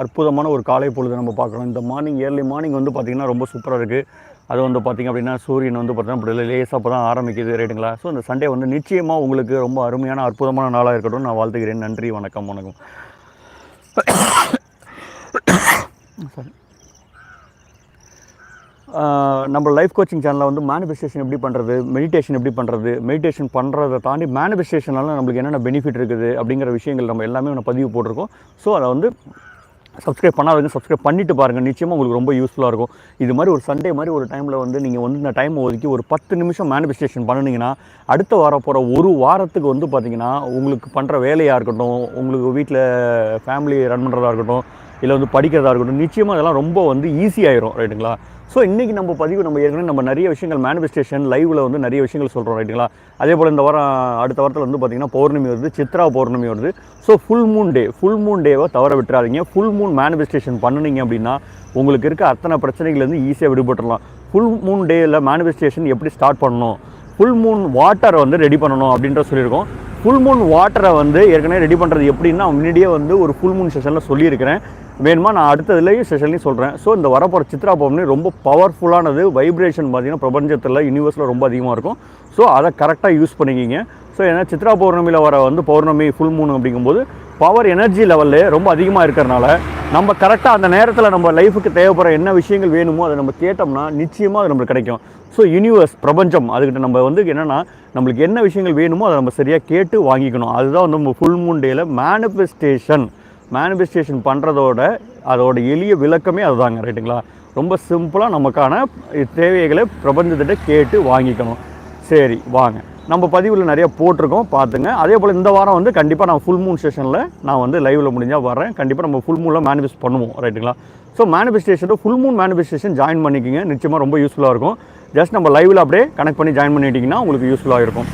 அற்புதமான ஒரு காலை பொழுது நம்ம பார்க்கலாம். இந்த மார்னிங் ஏர்லி மார்னிங் வந்து பார்த்திங்கன்னா ரொம்ப சூப்பராக இருக்குது அது வந்து பார்த்திங்க அப்படின்னா சூரியன் வந்து பார்த்திங்கன்னா இப்படி லேசாக இப்போ தான் ஆரம்பிக்குது ரைட்டுங்களா ஸோ இந்த சண்டே வந்து நிச்சயமாக உங்களுக்கு ரொம்ப அருமையான அற்புதமான நாளாக இருக்கட்டும். நான் வாழ்த்துக்கிறேன் நன்றி வணக்கம் வணக்கம். சாரி நம்ம லைஃப் கோச்சிங் சேனலில் வந்து மேனிஃபெஸ்டேஷன் எப்படி பண்ணுறது மெடிடேஷன் எப்படி பண்ணுறது மெடிடேஷன் பண்ணுறதை தாண்டி மேனிஃபெஸ்டேஷனால் நம்மளுக்கு என்னென்ன பெனிஃபிட் இருக்குது அப்படிங்கிற விஷயங்கள் நம்ம எல்லாமே ஒன்று பதிவு போட்டிருக்கோம். ஸோ அதை வந்து சப்ஸ்கிரைப் பண்ணாதவங்க சப்ஸ்கிரைப் பண்ணிட்டு பாருங்கள் நிச்சயமாக உங்களுக்கு ரொம்ப யூஸ்ஃபுல்லாக இருக்கும். இது மாதிரி ஒரு சண்டே மாதிரி ஒரு டைமில் வந்து நீங்கள் வந்து இந்த டைம் ஒதுக்கி ஒரு பத்து நிமிஷம் மேனிஃபெஸ்டேஷன் பண்ணினீங்கன்னா அடுத்த வாரம் போகிற ஒரு வாரத்துக்கு வந்து பார்த்தீங்கன்னா உங்களுக்கு பண்ணுற வேலையாக இருக்கட்டும் உங்களுக்கு வீட்டில் ஃபேமிலி ரன் பண்ணுறதா இருக்கட்டும் இல்லை வந்து படிக்கிறதா இருக்கட்டும் நிச்சயமாக அதெல்லாம் ரொம்ப வந்து ஈஸியாயிரும் ரைட்டுங்களா ஸோ இன்றைக்கி நம்ம பதிவு நம்ம ஏற்கனவே நம்ம நிறைய விஷயங்கள் மேனிஃபெஸ்டேஷன் லைவில் வந்து நிறைய விஷயங்கள் சொல்கிறோம் ரைட்டுங்களா அதே போல் இந்த வாரம் அடுத்த வாரத்தில் வந்து பார்த்திங்கன்னா பௌர்ணமி வருது சித்ரா பௌர்ணமி வருது. So full moon day full moon டேவை தவற விட்டுறாதீங்க. ஃபுல் மூன் மேனிஃபெஸ்டேஷன் பண்ணுனீங்க அப்படின்னா உங்களுக்கு இருக்க அத்தனை பிரச்சனைகள்லேருந்து ஈஸியாக விடுபட்டுடலாம் ஃபுல் மூன் டேயில் மேனிஃபெஸ்டேஷன் எப்படி ஸ்டார்ட் பண்ணணும்? ஃபுல் மூன் வாட்டரை வந்து ரெடி பண்ணணும் அப்படின்ற சொல்லியிருக்கோம். ஃபுல் மூன் வாட்டரை வந்து ஏற்கனவே ரெடி பண்ணுறது எப்படின்னா முன்னாடியே வந்து ஒரு ஃபுல் மூன் செஷனில் சொல்லியிருக்கிறேன். வேணுமா? நான் அடுத்ததுலேயும் செஷன்லேயும் சொல்கிறேன் ஸோ இந்த வரப்போகிற சித்ரா பௌர்ணமி ரொம்ப பவர்ஃபுல்லானது வைப்ரேஷன் பார்த்தீங்கன்னா பிரபஞ்சத்தில் யூனிவர்ஸில் ரொம்ப அதிகமாக இருக்கும். ஸோ அதை கரெக்டாக யூஸ் பண்ணிக்கிங்க. ஸோ ஏன்னா சித்ரா பௌர்ணமியில் வர வந்து பௌர்ணமி ஃபுல் மூணு அப்படிங்கும்போது பவர் எனர்ஜி லெவலில் ரொம்ப அதிகமாக இருக்கிறனால நம்ம கரெக்டாக அந்த நேரத்தில் நம்ம லைஃபுக்கு தேவைப்படுற என்ன விஷயங்கள் வேணுமோ அதை நம்ம கேட்டோம்னா நிச்சயமாக அது நம்மளுக்கு கிடைக்கும். ஸோ யூனிவர்ஸ் பிரபஞ்சம் அதுக்கிட்ட நம்ம வந்து என்னென்னா நம்மளுக்கு என்ன விஷயங்கள் வேணுமோ அதை நம்ம சரியாக கேட்டு வாங்கிக்கணும். அதுதான் வந்து நம்ம ஃபுல் மூன் டேயில் மேனிஃபெஸ்டேஷன் மேனிஃபெஸ்டேஷன் பண்ணுறதோட அதோட எளிய விளக்கமே அதுதாங்க ரைட்டுங்களா? ரொம்ப சிம்பிளாக நமக்கான தேவைகளை பிரபஞ்சத்திட்ட கேட்டு வாங்கிக்கணும். சரி வாங்க. நம்ம பதிவில் நிறைய போட்டிருக்கோம் பார்த்துங்க. அதே போல் இந்த வாரம் வந்து கண்டிப்பாக நான் ஃபுல் மூன் செஷனில் நான் வந்து லைவில் முடிஞ்சால் வரேன் கண்டிப்பாக நம்ம ஃபுல் மூனில் மேனிஃபெஸ்ட் பண்ணுவோம் ரைட்டுங்களா? So manifestation full moon manifestation join பண்ணிக்கிங்க. நிச்சயமாக ரொம்ப யூஸ்ஃபுல்லாக இருக்கும். ஜஸ்ட் நம்ம லைவில் அப்படியே கனெக்ட் பண்ணி ஜாயின் பண்ணிட்டீங்கன்னா உங்களுக்கு யூஸ்ஃபுல்லாக இருக்கும்.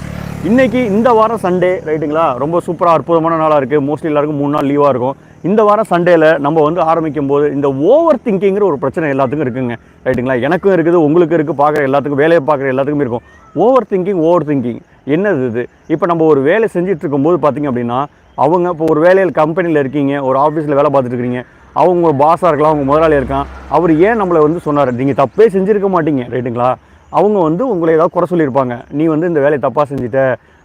இன்றைக்கி இந்த வாரம் சண்டே ரைட்டுங்களா? ரொம்ப சூப்பராக அற்புதமான நாளாக இருக்குது மோஸ்ட்லி எல்லாருக்கும் மூணு நாள் லீவாக இருக்கும். இந்த வாரம் சண்டேல நம்ம வந்து ஆரம்பிக்கும் போது இந்த ஓவர் திங்கிங்கிற ஒரு பிரச்சனை எல்லாத்துக்கும் இருக்குங்க. ரைட்டுங்களா? எனக்கும் இருக்குது உங்களுக்கு இருக்குது பார்க்குற எல்லாத்துக்கும் வேலையை பார்க்குற எல்லாத்துக்குமே இருக்கும். ஓவர் திங்கிங் ஓவர் திங்கிங் என்னது இது? இப்போ நம்ம ஒரு வேலை செஞ்சுட்டு இருக்கும்போது பார்த்தீங்க அப்படின்னா அவங்க இப்போ ஒரு வேலையில் கம்பெனியில் இருக்கீங்க ஒரு ஆஃபீஸில் வேலை பார்த்துட்டு இருக்கிறீங்க. அவங்க பாஸாக இருக்கலாம் அவங்க முதலாளி இருக்கான் அவர் ஏன் நம்மளை வந்து சொன்னார்? நீங்கள் தப்பே செஞ்சுருக்க மாட்டீங்க ரைட்டுங்களா? அவங்க வந்து உங்களை ஏதாவது குறை சொல்லியிருப்பாங்க. நீ வந்து இந்த வேலையை தப்பாக செஞ்சுட்ட.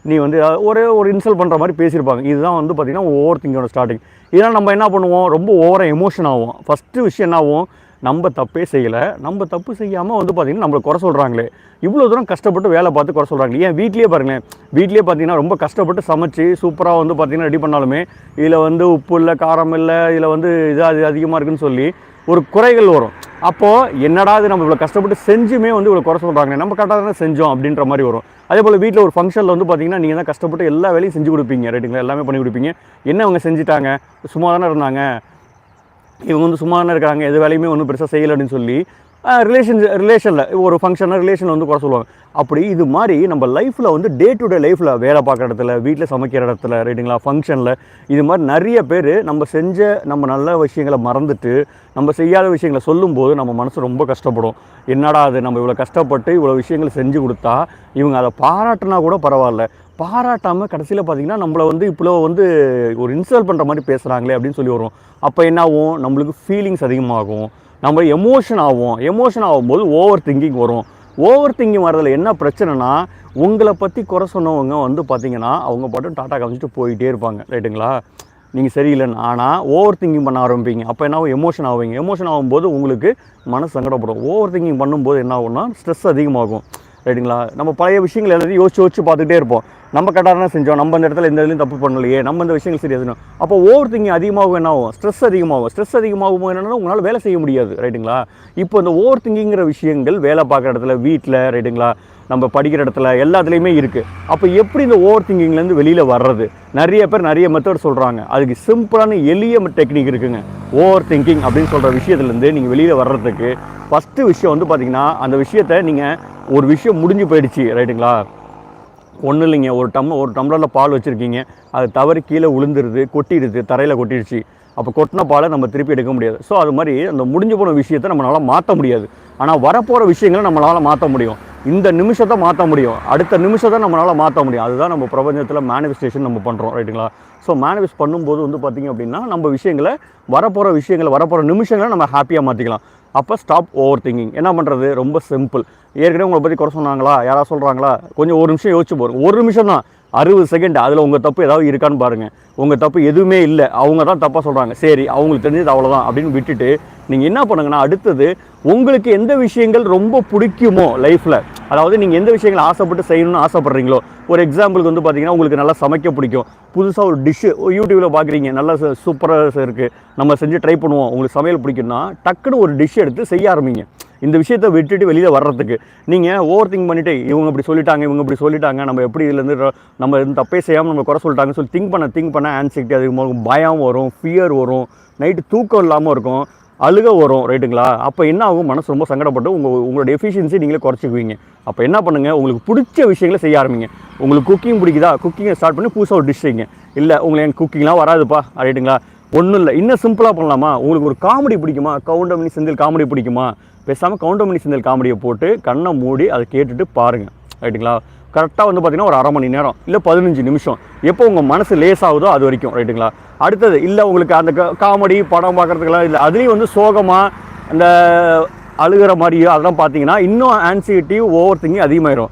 நீ வந்து ஒரே ஒரு இன்சல்ட் பண்ணுற மாதிரி பேசியிருப்பாங்க. இதுதான் வந்து பார்த்திங்கன்னா ஓவர் திங்கோட ஸ்டார்டிங் இதெல்லாம் நம்ம என்ன பண்ணுவோம்? ரொம்ப ஓவராக எமோஷன் ஆகும் ஃபஸ்ட்டு விஷயம் என்ன ஆகும்? நம்ம தப்பே செய்யலை. நம்ம தப்பு செய்யாமல் வந்து பார்த்திங்கன்னா நம்மளை குறை சொல்கிறாங்களே இவ்வளோ தூரம் கஷ்டப்பட்டு வேலை பார்த்து குறை சொல்கிறாங்களே ஏன் வீட்லேயே பாருங்களேன். வீட்லேயே பார்த்தீங்கன்னா ரொம்ப கஷ்டப்பட்டு சமைச்சு சூப்பராக வந்து பார்த்திங்கன்னா ரெடி பண்ணாலுமே இதில் வந்து உப்பு இல்லை காரம் இல்லை இதில் வந்து இது அது அதிகமாக இருக்குன்னு சொல்லி ஒரு குறைகள் வரும். அப்போது என்னடா இது நம்ம இவ்வளோ கஷ்டப்பட்டு செஞ்சுமே வந்து இவ்வளோ குறை சொல்கிறாங்க நம்ம கரெக்டாக தானே செஞ்சோம் அப்படின்ற மாதிரி வரும். அதே போல் வீட்டில் ஒரு ஃபங்க்ஷனில் வந்து பார்த்தீங்கன்னா நீங்கள் தான் கஷ்டப்பட்டு எல்லா வேலையும் செஞ்சு கொடுப்பீங்க ரைட்டுங்களா எல்லாமே பண்ணி கொடுப்பீங்க. என்ன அவங்க செஞ்சுட்டாங்க? சும்மா தானே இருந்தாங்க. இவங்க வந்து சும்மா தானே இருக்காங்க எது வேலையுமே ஒன்றும் பெருசாக செய்யலை அப்படின்னு சொல்லி ரிலேஷன் ரிலேஷனில் ஒரு ஃபங்க்ஷனாக ரிலேஷன் வந்து குறை சொல்லுவாங்க. அப்படி இது மாதிரி நம்ம லைஃப்பில் வந்து டே டு டே லைஃப்பில் வேலை பார்க்குற இடத்துல வீட்டில் சமைக்கிற இடத்துல ரைட்டுங்களா ஃபங்க்ஷனில் இது மாதிரி நிறைய பேர் நம்ம செஞ்ச நம்ம நல்ல விஷயங்களை மறந்துட்டு நம்ம செய்யாத விஷயங்களை சொல்லும்போது நம்ம மனசு ரொம்ப கஷ்டப்படும். என்னடா அது நம்ம இவ்வளோ கஷ்டப்பட்டு இவ்வளோ விஷயங்கள் செஞ்சு கொடுத்தா இவங்க அதை பாராட்டினா கூட பரவாயில்ல. பாராட்டாமல் கடைசியில் பார்த்தீங்கன்னா நம்மளை வந்து இப்போ வந்து ஒரு இன்சல்ட் பண்ணுற மாதிரி பேசுகிறாங்களே அப்படின்னு சொல்லி வரும். அப்போ என்ன ஆகும்? நம்மளுக்கு ஃபீலிங்ஸ் அதிகமாகும். நம்ம எமோஷன் ஆகும். எமோஷன் ஆகும்போது ஓவர் திங்கிங் வரும். ஓவர் திங்கிங் வரதில் என்ன பிரச்சனைனா உங்களை பற்றி குறை சொன்னவங்க வந்து பார்த்தீங்கன்னா அவங்க பாட்டும் டாட்டா காமிச்சிட்டு போயிட்டே இருப்பாங்க. ரைட்டுங்களா? நீங்கள் சரியில்லைன்னு ஆனால் ஓவர் திங்கிங் பண்ண ஆரம்பிப்பீங்க. அப்போ என்ன ஆகும்? எமோஷன் ஆவீங்க. எமோஷன் ஆகும்போது உங்களுக்கு மனசு சங்கடப்படும். ஓவர் திங்கிங் பண்ணும்போது என்ன ஆகும்னா ஸ்ட்ரெஸ் அதிகமாகும். ரைட்டுங்களா? நம்ம பழைய விஷயங்கள் எல்லாத்தையும் யோசிச்சு யோசிச்சு பார்த்துட்டே இருப்போம். நம்ம கரெக்டாக செஞ்சோம். நம்ம இந்த இடத்துல இந்த இதுலையும் தப்பு பண்ணலையே. நம்ம இந்த விஷயங்கள் சரி செய்யணும் அப்போ ஓவர் திங்கிங் அதிகமாகும் என்ன ஆகும் ஸ்ட்ரெஸ் அதிகமாகும். ஸ்ட்ரெஸ் அதிகமாகும் என்னென்னா உங்களால் வேலை செய்ய முடியாது. ரைட்டுங்களா இப்போ இந்த ஓவர் திங்கிங்கிற விஷயங்கள் வேலை பார்க்குற இடத்துல வீட்டில் ரைட்டுங்களா நம்ம படிக்கிற இடத்துல எல்லாத்துலேயுமே இருக்குது அப்போ எப்படி இந்த ஓவர் திங்கிங்லேருந்து வெளியில் வர்றது? நிறைய பேர் நிறைய மெத்தட் சொல்கிறாங்க அதுக்கு சிம்பிளான எளிய டெக்னிக் இருக்குங்க. ஓவர் திங்கிங் அப்படின்னு சொல்கிற விஷயத்துலேருந்து நீங்கள் வெளியில் வர்றதுக்கு ஃபஸ்ட்டு விஷயம் வந்து பார்த்தீங்கன்னா அந்த விஷயத்தை நீங்கள் ஒரு விஷயம் முடிஞ்சு போயிடுச்சு. ரைட்டுங்களா ஒன்றும் இல்லைங்க. ஒரு டம் ஒரு டம்ளரில் பால் வச்சுருக்கீங்க. அது தவறி கீழே விழுந்துருது கொட்டிடுது தரையில் கொட்டிடுச்சு. அப்போ கொட்டின பாலை நம்ம திருப்பி எடுக்க முடியாது. ஸோ அது மாதிரி அந்த முடிஞ்சு போன விஷயத்தை நம்மளால் மாற்ற முடியாது. ஆனால் வரப்போகிற விஷயங்களை நம்மளால் மாற்ற முடியும். இந்த நிமிஷத்தை மாற்ற முடியும். அடுத்த நிமிஷத்தை நம்மளால் மாற்ற முடியும். அதுதான் நம்ம பிரபஞ்சத்தில் மேனிஃபெஸ்டேஷன் நம்ம பண்ணுறோம் ரைட்டுங்களா ஸோ மேனிஃபெஸ்ட் பண்ணும்போது வந்து பார்த்திங்க அப்படின்னா நம்ம விஷயங்களை வரப்போகிற விஷயங்களை வரப்போகிற நிமிஷங்களை நம்ம ஹாப்பியாக மாற்றிக்கலாம் அப்போ ஸ்டாப் ஓவர் திங்கிங் என்ன பண்ணுறது ரொம்ப சிம்பிள் ஏற்கனவே உங்களை பற்றி குறை சொன்னாங்களா? யாராவது சொல்கிறாங்களா கொஞ்சம் ஒரு நிமிஷம் யோசிச்சு போகிறோம் ஒரு நிமிஷம் தான். அறுபது செகண்ட் அதில் உங்கள் தப்பு ஏதாவது இருக்கான்னு பாருங்கள் உங்கள் தப்பு எதுவுமே இல்லை. அவங்க தான் தப்பாக சொல்கிறாங்க சரி அவங்களுக்கு தெரிஞ்சது அவ்வளோதான் அப்படின்னு விட்டுட்டு நீங்கள் என்ன பண்ணுங்கன்னா அடுத்தது உங்களுக்கு எந்த விஷயங்கள் ரொம்ப பிடிக்குமோ லைஃப்பில் அதாவது நீங்கள் எந்த விஷயங்களை ஆசைப்பட்டு செய்யணும்னு ஆசைப்பட்றீங்களோ ஒரு எக்ஸாம்பிளுக்கு வந்து பார்த்தீங்கன்னா உங்களுக்கு நல்லா சமைக்க பிடிக்கும். புதுசாக ஒரு டிஷ்ஷு யூடியூப்பில் பார்க்குறீங்க நல்லா சூப்பராக இருக்குது நம்ம செஞ்சு ட்ரை பண்ணுவோம் உங்களுக்கு சமையல் பிடிக்கும்னா டக்குன்னு ஒரு டிஷ் எடுத்து செய்ய ஆரம்பிங்க. இந்த விஷயத்தை விட்டுட்டு வெளியில் வர்றதுக்கு. நீங்கள் ஓவர் திங்க் பண்ணிவிட்டு இவங்க இப்படி சொல்லிட்டாங்க இவங்க இப்படி சொல்லிட்டாங்க நம்ம எப்படி இதுலேருந்து நம்ம இருந்து தப்பே செய்யாமல் நம்ம குறை சொல்லிட்டாங்கன்னு சொல்லி திங்க் பண்ண திங்க் பண்ண ஆன்சைட்டி அதிகமாக மூலம் பயம் வரும் ஃபியர் வரும். நைட்டு தூக்கம் இல்லாமல் இருக்கும். அழுக வரும் ரைட்டுங்களா? அப்போ என்ன ஆகும்? மனசு ரொம்ப சங்கடப்பட்டு உங்கள் உங்களோட எஃபிஷியன்சி நீங்களே குறைச்சிக்குவீங்க. அப்போ என்ன பண்ணுங்கள் உங்களுக்கு பிடிச்ச விஷயங்களை செய்ய ஆரம்பிங்க. உங்களுக்கு குக்கிங் பிடிக்குதா? குக்கிங்கை ஸ்டார்ட் பண்ணி புதுசாக ஒரு டிஷ் செய்யுங்க. இல்லை உங்களுக்கு எனக்கு குக்கிங்லாம் வராதுப்பா ரைட்டுங்களா? ஒன்றும் இல்லை. இன்னும் சிம்பிளாக பண்ணலாமா? உங்களுக்கு ஒரு காமெடி பிடிக்குமா? கவுண்டமணி செந்தில் காமெடி பிடிக்குமா? பேசாமல் கவுண்டமணி செந்தில் காமெடியை போட்டு கண்ணை மூடி அதை கேட்டுட்டு பாருங்கள் ரைட்டுங்களா? கரெக்டாக வந்து பார்த்தீங்கன்னா ஒரு அரை மணி நேரம் இல்லை பதினஞ்சு நிமிஷம். எப்போ உங்கள் மனசு ஆகுதோ அது வரைக்கும் ரைட்டுங்களா? அடுத்தது இல்லை உங்களுக்கு அந்த காமெடி படம் பார்க்குறதுக்கெல்லாம் இல்லை அதுலேயும் வந்து சோகமாக அந்த அழுகிற மாதிரியோ அதெல்லாம் பார்த்தீங்கன்னா இன்னும் ஆன்சைட்டி ஓவர் திங்கிங் அதிகமாயிரும்.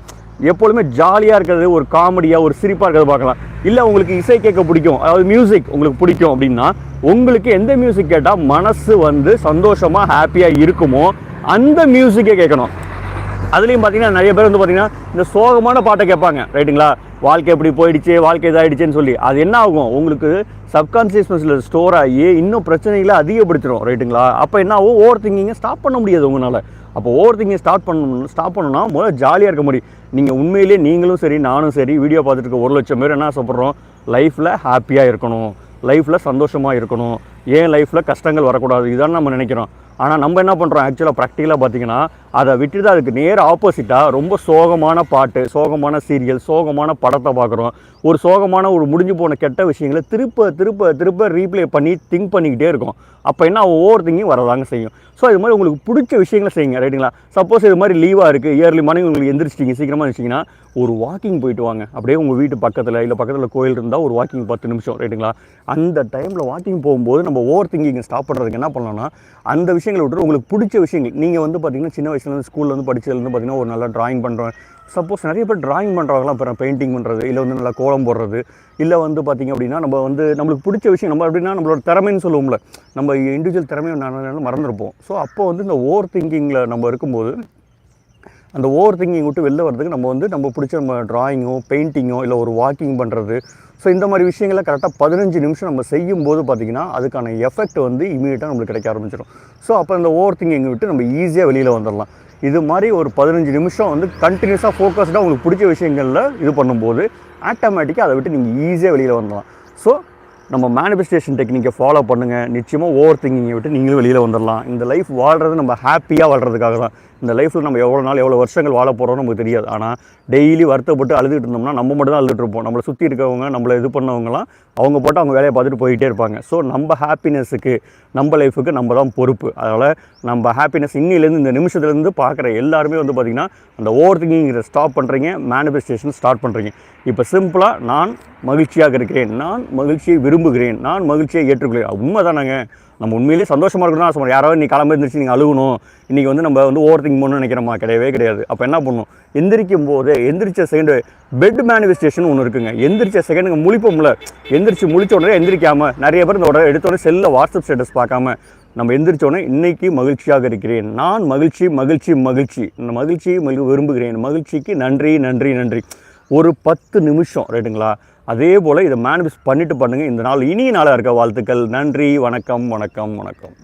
எப்பொழுதுமே ஜாலியாக இருக்கிறது ஒரு காமெடியாக ஒரு சிரிப்பாக இருக்கிறது பார்க்கலாம். இல்லை உங்களுக்கு இசை கேட்க பிடிக்கும் அதாவது மியூசிக் உங்களுக்கு பிடிக்கும் அப்படின்னா உங்களுக்கு எந்த மியூசிக் கேட்டால் மனசு வந்து சந்தோஷமாக ஹாப்பியாக இருக்குமோ அந்த மியூசிக்கே கேட்கணும். அதுலேயும் பார்த்தீங்கன்னா நிறைய பேர் வந்து பார்த்தீங்கன்னா இந்த சோகமான பாட்டை கேட்பாங்க ரைட்டுங்களா? வாழ்க்கை எப்படி போயிடுச்சு வாழ்க்கை இதாகிடுச்சுன்னு சொல்லி. அது என்ன ஆகும்? உங்களுக்கு சப்கான்சியஸ் மைண்டில் ஸ்டோர் ஆகி இன்னும் பிரச்சனைகளை அதிகப்படுத்திடும் ரைட்டுங்களா? அப்போ என்ன ஆகும்? ஓவர் திங்கிங்கை ஸ்டாப் பண்ண முடியாது உங்களால். அப்போ ஓவர் திங்கிங் ஸ்டார்ட் பண்ணணும் ஸ்டாப் பண்ணணும்னா முதல்ல ஜாலியாக இருக்க முடியும். நீங்கள் உண்மையிலேயே நீங்களும் சரி நானும் சரி வீடியோ பார்த்துட்டு இருக்க ஒரு லட்சம் பேர் என்ன சொல்கிறோம் லைஃப்பில் ஹாப்பியாக இருக்கணும். லைஃப்பில் சந்தோஷமாக இருக்கணும். ஏன் லைஃப்பில் கஷ்டங்கள் வரக்கூடாது? இதான் நம்ம நினைக்கிறோம். ஆனால் நம்ம என்ன பண்ணுறோம் ஆக்சுவலாக ப்ராக்டிக்கலாக பார்த்தீங்கன்னா அதை விட்டுட்டு அதுக்கு நேர் ஆப்போசிட்டாக ரொம்ப சோகமான பாட்டு சோகமான சீரியல் சோகமான படத்தை பார்க்குறோம். ஒரு சோகமான ஒரு முடிஞ்சு போன கெட்ட விஷயங்களை திருப்ப திருப்ப திருப்ப ரீப்ளே பண்ணி திங்க் பண்ணிக்கிட்டே இருக்கோம். அப்போ என்ன ஓவர் திங்கையும் வரதாங்க செய்யும். ஸோ இது மாதிரி உங்களுக்கு பிடிச்ச விஷயங்களை செய்யுங்க ரைட்டுங்களா சப்போஸ் இது மாதிரி லீவாக இருக்குது இயர்லி மார்னிங் உங்களுக்கு எந்திரிச்சிட்டிங்க சீக்கிரமாக இருந்துச்சிங்கன்னா ஒரு வாக்கிங் போயிட்டு வாங்க. அப்படியே உங்கள் வீட்டு பக்கத்தில் இல்லை பக்கத்தில் கோயில் இருந்தால் ஒரு வாக்கிங் பத்து நிமிஷம் ரைட்டுங்களா அந்த டைமில் வாக்கிங் போகும்போது நம்ம ஓவர் திங்கிங் ஸ்டாப் பண்ணுறதுக்கு என்ன பண்ணலாம்னா அந்த விஷயங்களை விட்டு உங்களுக்கு பிடிச்ச விஷயங்கள் நீங்கள் வந்து பார்த்தீங்கன்னா சின்ன வயசுலேருந்து ஸ்கூல்லேருந்து படித்ததுலேருந்து படிச்சதுலேருந்து பார்த்தீங்கன்னா ஒரு நல்லா ட்ராயிங் பண்ணுறேன் சப்போஸ் நிறைய பேர் ட்ராயிங் பண்ணுறவங்களாம் இப்போ பெயிண்டிங் பண்ணுறது இல்லை வந்து நல்லா கோலம் போடுறது இல்லை வந்து பார்த்திங்க அப்படின்னா நம்ம வந்து நம்மளுக்கு பிடிச்ச விஷயம் நம்ம அப்படின்னா நம்மளோட திறமைன்னு சொல்லுவோம்ல நம்ம இண்டிவிஜுவல் திறமையை நான் மறந்துருப்போம். ஸோ அப்போ வந்து இந்த ஓவர் திங்கிங்கில் நம்ம இருக்கும்போது அந்த ஓவர் திங்கிங் விட்டு வெளில வரதுக்கு நம்ம வந்து நம்ம பிடிச்ச நம்ம ட்ராயிங்கோ பெயிண்டிங்கோ இல்லை ஒரு வாக்கிங் பண்ணுறது ஸோ இந்த மாதிரி விஷயங்களை கரெக்டாக பதினஞ்சு நிமிஷம் நம்ம செய்யும் போது பார்த்திங்கன்னா அதுக்கான எஃபெக்ட் வந்து இமீடியட்டாக நம்மளுக்கு கிடைக்க ஆரம்பிச்சிடும் ஸோ அப்போ இந்த ஓவர் திங்கிங் விட்டு நம்ம ஈஸியாக வெளியில் வந்துடலாம் இது மாதிரி ஒரு பதினஞ்சு நிமிஷம் வந்து கண்டினியூஸாக ஃபோக்கஸ்டாக உங்களுக்கு பிடிச்ச விஷயங்களில் இது பண்ணும்போது ஆட்டோமேட்டிக்காக அதை விட்டு நீங்கள் ஈஸியாக வெளியில் வந்துடலாம் ஸோ நம்ம மேனிஃபெஸ்டேஷன் டெக்னிக்கை ஃபாலோ பண்ணுங்கள் நிச்சயமாக ஓவர் திங்கிங்கை விட்டு நீங்களும் வெளியில் வந்துடலாம் இந்த லைஃப் வாழ்கிறது நம்ம ஹாப்பியாக வாழ்கிறதுக்காக தான் இந்த லைஃப்பில் நம்ம எவ்வளோ நாள் எவ்வளோ வருஷங்கள் வாழ போகிறோம் நமக்கு தெரியாது. ஆனால் டெய்லி வருத்தப்பட்டு அழுதுகிட்டு இருந்தோம்னா நம்ம மட்டும் தான் அழுதுட்டு இருப்போம். நம்மளை சுற்றி இருக்கவங்க நம்மளை இது பண்ணவங்கலாம் அவங்க போட்டு அவங்க வேலையை பார்த்துட்டு போயிட்டே இருப்பாங்க. ஸோ நம்ம ஹாப்பினஸுக்கு நம்ம லைஃபுக்கு நம்ம தான் பொறுப்பு. அதனால் நம்ம ஹாப்பினஸ் இன்னிலேருந்து இந்த நிமிஷத்துலேருந்து பார்க்குற எல்லாருமே வந்து பார்த்திங்கன்னா அந்த ஓவர் திங்கிங்கிற ஸ்டாப் பண்ணுறீங்க மேனிஃபெஸ்டேஷன் ஸ்டார்ட் பண்ணுறீங்க இப்போ சிம்பிளாக நான் மகிழ்ச்சியாக இருக்கிறேன் நான் மகிழ்ச்சியை விரும்புகிறேன் நான் மகிழ்ச்சியை ஏற்றுக்கொள்கிறேன். உண்மை தானேங்க நம்ம உண்மையிலேயே சந்தோஷமாக இருக்கணும் ஆசை யாராவது நீ கிளம்ப இருந்துச்சு நீங்கள் அழுகணும் இன்றைக்கி வந்து நம்ம வந்து ஓவர் திங்க் பண்ணணும்னு நினைக்கிறோமா கிடையவே கிடையாது. அப்போ என்ன பண்ணணும்? எந்திரிக்கும் போது எந்திரிச்ச செகண்டு பெட் மேனிஃபெஸ்டேஷன் ஒன்று இருக்குங்க. எந்திரிச்ச செகண்டுங்க முழிப்போம்ல? எந்திரிச்சு முழிச்ச உடனே எந்திரிக்காம நிறைய பேர் இந்த உடனே எடுத்தோடனே செல்லில் வாட்ஸ்அப் ஸ்டேட்டஸ் பார்க்காம நம்ம எந்திரிச்சோடனே இன்றைக்கி மகிழ்ச்சியாக இருக்கிறேன். நான் மகிழ்ச்சி மகிழ்ச்சி மகிழ்ச்சி. இந்த மகிழ்ச்சியை மிக விரும்புகிறேன். மகிழ்ச்சிக்கு நன்றி நன்றி நன்றி. ஒரு பத்து நிமிஷம் ரைட்டுங்களா அதே போல் இதை மேனிஃபெஸ்ட் பண்ணிட்டு பண்ணுங்கள் இந்த நாள் இனிய நாளாக இருக்க வாழ்த்துக்கள். நன்றி. வணக்கம் வணக்கம் வணக்கம்.